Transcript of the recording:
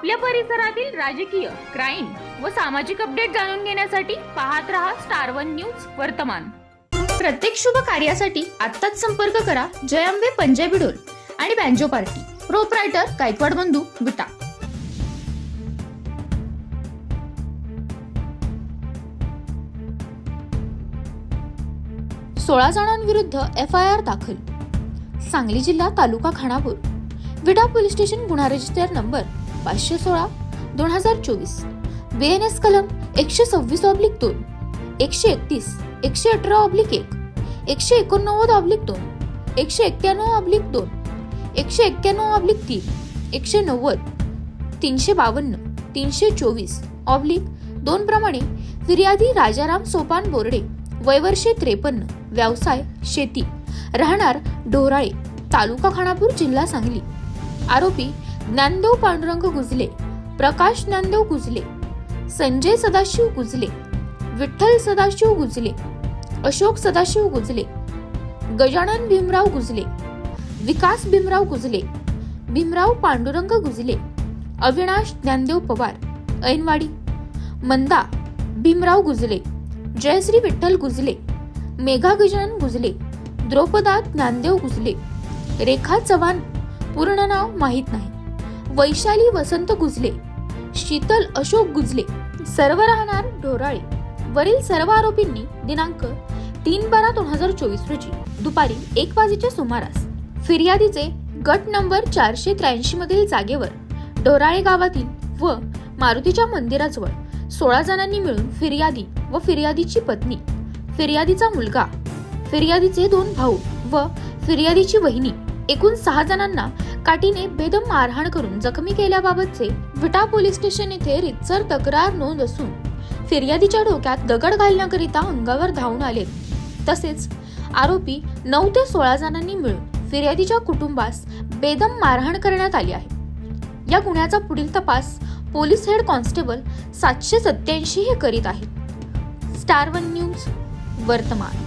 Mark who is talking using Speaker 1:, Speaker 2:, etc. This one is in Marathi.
Speaker 1: आपल्या परिसरातील राजकीय क्राईम व सामाजिक अपडेट जाणून घेण्यासाठी पाहत रहा स्टार वन न्यूज वर्तमान. प्रत्येक शुभ कार्यासाठी आत्ताच संपर्क करा जयंबे पंजाबी डोल आणि बँजो पार्टी. प्रोपरायटर गायकवाड बंधू विटा. सोळा जणांविरुद्ध एफ आय आर दाखल. सांगली जिल्हा तालुका खानापूर. विडा पोलीस स्टेशन गुन्हा रजिस्टर नंबर पाचशे सोळा दोन हजार चोवीस. बी एन एस कलम एकशे सव्वीस ऑब्लिक दोन एकशे एकतीस एकशे अठरा ऑब्लिक एक एकशे एकोणनव्वद ऑब्लिक दोन एकशे एक्क्याण्णव ऑब्लिक दोन एकशे एक्क्याण्णव ऑब्लिक तीन एकशे नव्वद तीनशे बावन्न तीनशे चोवीस ऑब्लिक दोन प्रमाणे फिर्यादी राजाराम सोपान बोर्डे वयवर्षे त्रेपन्न व्यवसाय शेती राहणार ढोराळे तालुका खानापूर जिल्हा सांगली. आरोपी ज्ञानदेव पांडुरंग गुजले प्रकाश ज्ञानदेव गुजले संजय सदाशिव गुजले विठ्ठल सदाशिव गुजले अशोक सदाशिव गुजले गजानन भीमराव गुजले विकास भीमराव गुजले भीमराव पांडुरंग गुजले अविनाश ज्ञानदेव पवार ऐनवाडी मंदा भीमराव गुजले जयश्री विठ्ठल गुजले मेघा गजानन गुजले द्रौपदा ज्ञानदेव गुजले रेखा चव्हाण पूर्ण नाव माहीत नाही. वैशाली वसंत गुजले. शीतल अशोक गुजले. सर्व राहणार ढोराळे. वरील सर्व आरोपींनी दिनांक तीन बारा दोन हजार चोवीस रोजी दुपारी एक वाजेच्या सुमारास फिर्यादीचे गट नंबर चारशे त्र्याऐंशी मधील जागेवर ढोराळे गावातील व मारुतीच्या मंदिराजवळ सोळा जणांनी मिळून फिर्यादी व फिर्यादीची पत्नी फिर्यादीचा मुलगा फिर्यादीचे दोन भाऊ व फिर्यादीची वहिनी एकूण सहा जणांना काठीने बेदम मारहाण करून जखमी केल्याबाबतचे विटा पोलीस स्टेशन येथे रितसर तक्रार नोंद असून फिर्यादीच्या डोक्यात दगड घालण्याकरिता अंगावर धावून आले. तसेच आरोपी नऊ ते सोळा जणांनी मिळून फिर्यादीच्या कुटुंबास बेदम मारहाण करण्यात आली आहे. या गुन्ह्याचा पुढील तपास पोलीस हेड कॉन्स्टेबल सातशे सत्याऐंशी हे करीत आहेत. स्टार वन न्यूज वर्तमान.